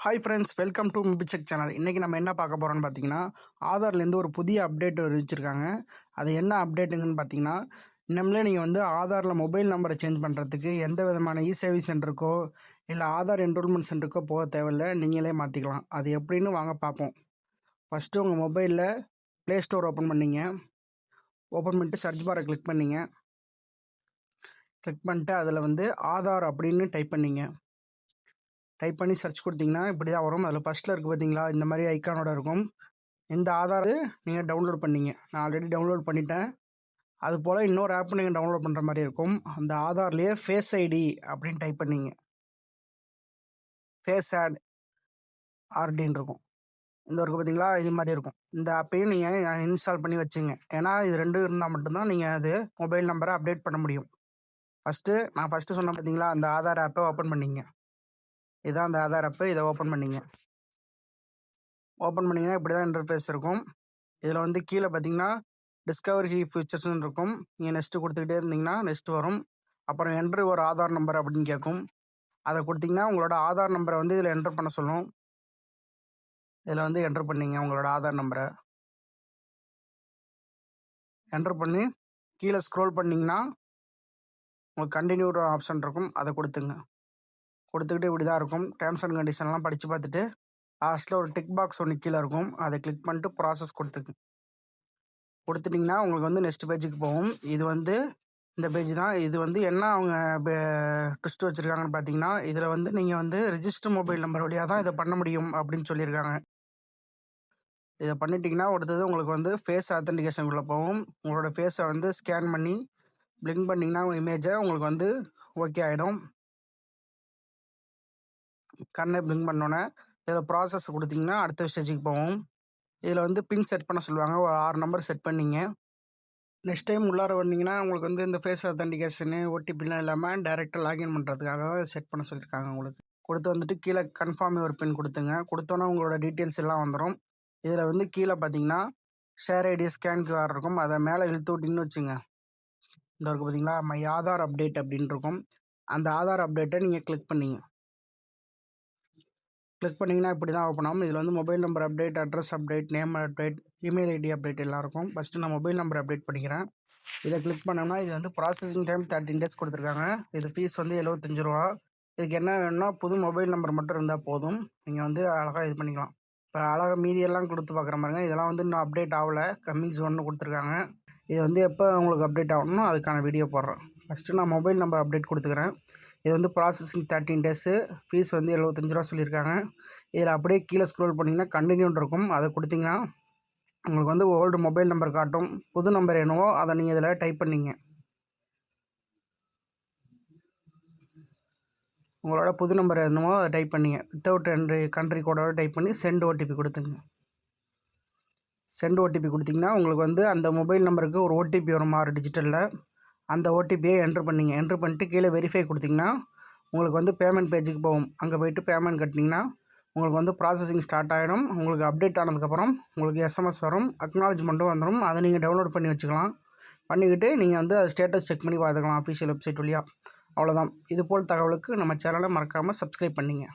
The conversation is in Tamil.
ஹாய் ஃப்ரெண்ட்ஸ் வெல்கம் டு மிபிசெக் சேனல் இன்றைக்கி நம்ம என்ன பார்க்க போகிறோம்னு பார்த்தீங்கன்னா ஆதார்லேருந்து ஒரு புதிய அப்டேட் அறிவிச்சிருக்காங்க அது என்ன அப்டேட்டுங்கன்னு பார்த்தீங்கன்னா நம்மளே நீங்கள் வந்து ஆதாரில் மொபைல் நம்பரை சேஞ்ச் பண்ணுறதுக்கு எந்த விதமான இ சேவை சென்டருக்கோ இல்லை ஆதார் என்ரோல்மெண்ட் சென்டருக்கோ போக தேவையில்லை. நீங்களே மாற்றிக்கலாம் அது எப்படின்னு வாங்க பார்ப்போம். ஃபஸ்ட்டு உங்கள் மொபைலில் ப்ளே ஸ்டோர் ஓப்பன் பண்ணிங்க. ஓப்பன் பண்ணிட்டு சர்ச் பாரை கிளிக் பண்ணிங்க. கிளிக் பண்ணிட்டு அதில் வந்து ஆதார் அப்படின்னு டைப் பண்ணிங்க. டைப் பண்ணி சர்ச் கொடுத்தீங்கன்னா இப்படி தான் வரும். அதில் ஃபஸ்ட்டில் இருக்குது பார்த்தீங்களா இந்த மாதிரி ஐக்கானோட இருக்கும். இந்த ஆதார் நீங்கள் டவுன்லோட் பண்ணீங்க. நான் ஆல்ரெடி டவுன்லோட் பண்ணிட்டேன். அது போல் இன்னொரு ஆப் நீங்கள் டவுன்லோட் பண்ணுற மாதிரி இருக்கும். அந்த ஆதார்லேயே ஃபேஸ் ஐடி அப்படின்னு டைப் பண்ணிங்க. ஃபேஸ் ஆட் ஆர்டின்னு இருக்கும். இந்த ஒரு பார்த்தீங்களா இது மாதிரி இருக்கும். இந்த ஆப்பையும் நீங்கள் இன்ஸ்டால் பண்ணி வச்சுங்க. ஏன்னா இது ரெண்டும் இருந்தால் மட்டும்தான் நீங்கள் அது மொபைல் நம்பரை அப்டேட் பண்ண முடியும். ஃபஸ்ட்டு நான் ஃபஸ்ட்டு சொன்னேன் பார்த்தீங்களா அந்த ஆதார் ஆப்பை ஓப்பன் பண்ணிங்க. இதுதான் அந்த ஆதார் ஆப்பு இதை ஓப்பன் பண்ணிங்க. ஓப்பன் பண்ணிங்கன்னா இப்படி தான் இன்டர்ஃபேஸ் இருக்கும். இதில் வந்து கீழே பார்த்தீங்கன்னா டிஸ்கவர் ஹி ஃபியூச்சர்ஸ்னு இருக்கும். நீங்கள் நெக்ஸ்ட்டு கொடுத்துக்கிட்டே இருந்தீங்கன்னா நெக்ஸ்ட் வரும். அப்புறம் என்ட்ரு ஒரு ஆதார் நம்பர் அப்படின்னு கேட்கும். அதை கொடுத்தீங்கன்னா உங்களோட ஆதார் நம்பரை வந்து இதில் என்ட்ரு பண்ண சொல்லும். இதில் வந்து என்ட்ரு பண்ணிங்க உங்களோட ஆதார் நம்பரை என்ட்ரு பண்ணி கீழே ஸ்க்ரோல் பண்ணிங்கன்னா உங்களுக்கு கண்டினியூ ஆப்ஷன் இருக்கும். அதை கொடுத்துங்க கொடுத்துக்கிட்டு இப்படி தான் இருக்கும் டேர்ம்ஸ் அண்ட் கண்டிஷன்லாம் படித்து பார்த்துட்டு லாஸ்ட்டில் ஒரு டிக் பாக்ஸ் ஒன்று கீழே இருக்கும். அதை கிளிக் பண்ணிட்டு ப்ராசஸ் கொடுத்துக்கு. கொடுத்துட்டிங்கன்னா உங்களுக்கு வந்து நெக்ஸ்ட் பேஜுக்கு போகும். இது வந்து இந்த பேஜ் தான். இது வந்து என்ன அவங்க ட்விஸ்ட் வச்சுருக்காங்கன்னு பார்த்தீங்கன்னா இதில் வந்து நீங்கள் வந்து ரிஜிஸ்டர் மொபைல் நம்பர் வழியாக தான் இதை பண்ண முடியும் அப்படின்னு சொல்லியிருக்காங்க. இதை பண்ணிட்டீங்கன்னா அடுத்தது உங்களுக்கு வந்து ஃபேஸ் ஆத்தன்டிகேஷனுக்குள்ளே போகும். உங்களோட ஃபேஸை வந்து ஸ்கேன் பண்ணி பிளிங்க் பண்ணிங்கன்னா இமேஜை உங்களுக்கு வந்து ஓகே ஆகிடும் கண்ணை பிளிங்க் பண்ணோன்னே இதில் ப்ராசஸ் கொடுத்தீங்கன்னா அடுத்த ஸ்டேஜுக்கு போவோம். இதில் வந்து பின் செட் பண்ண சொல்லுவாங்க. ஒரு ஆறு நம்பர் செட் பண்ணிங்க. நெக்ஸ்ட் டைம் உள்ளார வந்தீங்கன்னா உங்களுக்கு வந்து இந்த ஃபேஸ் அத்தன்டிகேஷனு ஓடிபிலாம் இல்லாமல் டேரெக்டாக லாகின் பண்ணுறதுக்காக தான் செட் பண்ண சொல்லியிருக்காங்க உங்களுக்கு. கொடுத்து வந்துட்டு கீழே கன்ஃபார்ம் ஒரு பின் கொடுத்துங்க. கொடுத்தோன்னா உங்களோட டீட்டெயில்ஸ் எல்லாம் வந்துடும் இதில் வந்து கீழே பார்த்தீங்கன்னா ஷேர் ஐடி ஸ்கேன் கியூஆர் இருக்கும். அதை மேலே இழுத்து விட்டிங்கன்னு வச்சுங்க. இந்த இருக்குது பார்த்தீங்களா மை ஆதார் அப்டேட் அப்படின்னு இருக்கும். அந்த ஆதார் அப்டேட்டை நீங்கள் கிளிக் பண்ணிங்க. கிளிக் பண்ணிங்கன்னா இப்படி தான் ஓப்பன் ஆகும். இதில் வந்து mobile number update address update name update email ID update எல்லாம் இருக்கும். ஃபஸ்ட்டு நான் மொபைல் நம்பர் அப்டேட் பண்ணிக்கிறேன். இதை கிளிக் பண்ணோம்னா இது வந்து ப்ராசஸிங் டைம் தேர்ட்டின் டேஸ் கொடுத்துருக்காங்க. இது ஃபீஸ் வந்து எழுபத்தஞ்சு ரூபா. இதுக்கு என்ன வேணும்னா புது மொபைல் நம்பர் மட்டும் இருந்தால் போதும். நீங்கள் வந்து அழகாக இது பண்ணிக்கலாம். இப்போ அழகாக மீதியெல்லாம் கொடுத்து பார்க்குற மாதிரிங்க. இதெல்லாம் வந்து இன்னும் அப்டேட் ஆகலை. கம்மிங் ஒன்று கொடுத்துருக்காங்க. இது வந்து எப்போ உங்களுக்கு அப்டேட் ஆகணும்னோ அதுக்கான வீடியோ போடுறேன். ஃபஸ்ட்டு நான் மொபைல் நம்பர் அப்டேட் கொடுத்துக்கிறேன். இது வந்து ப்ராசஸிங் தேர்ட்டின் டேஸு ஃபீஸ் வந்து எழுபத்தஞ்சி ரூபா சொல்லியிருக்காங்க. இதில் அப்படியே கீழே ஸ்க்ரோல் பண்ணிங்கன்னா கண்டினியூன் இருக்கும். அதை கொடுத்தீங்கன்னா உங்களுக்கு வந்து ஓல்டு மொபைல் நம்பர் காட்டும். புது நம்பர் என்னவோ அதை நீங்கள் இதில் டைப் பண்ணிங்க. உங்களோட புது நம்பர் என்னவோ அதை டைப் பண்ணிங்க. வித்தவுட் ரெண்டு கண்ட்ரி கோடோட டைப் பண்ணி சென்ட் ஓடிபி கொடுத்துங்க சென்ட் ஓடிபி கொடுத்தீங்கன்னா உங்களுக்கு வந்து அந்த மொபைல் நம்பருக்கு ஒரு ஓடிபி வரும். ஆறு டிஜிட்டலில் அந்த ஓடிபியை என்ட்ரு பண்ணிங்க. என்ட்ரு பண்ணிட்டு கீழே வெரிஃபை கொடுத்திங்கன்னா உங்களுக்கு வந்து பேமெண்ட் பேஜுக்கு போகும். அங்கே போய்ட்டு பேமெண்ட் கட்டினீங்கன்னா உங்களுக்கு வந்து ப்ராசஸிங் ஸ்டார்ட் ஆகிடும் உங்களுக்கு அப்டேட் ஆனதுக்கப்புறம் உங்களுக்கு எஸ்எம்எஸ் வரும். அக்னாலஜ்மெண்ட்டும் வந்துடும் அதை நீங்கள் டவுன்லோட் பண்ணி வச்சுக்கலாம். பண்ணிக்கிட்டு நீங்கள் வந்து அது ஸ்டேட்டஸ் செக் பண்ணி பார்த்துக்கலாம் அஃபிஷியல் வெப்சைட் வழியாக அவ்வளோதான் இது போல் தகவலுக்கு நம்ம சேனலை மறக்காமல் சப்ஸ்கிரைப் பண்ணிங்க.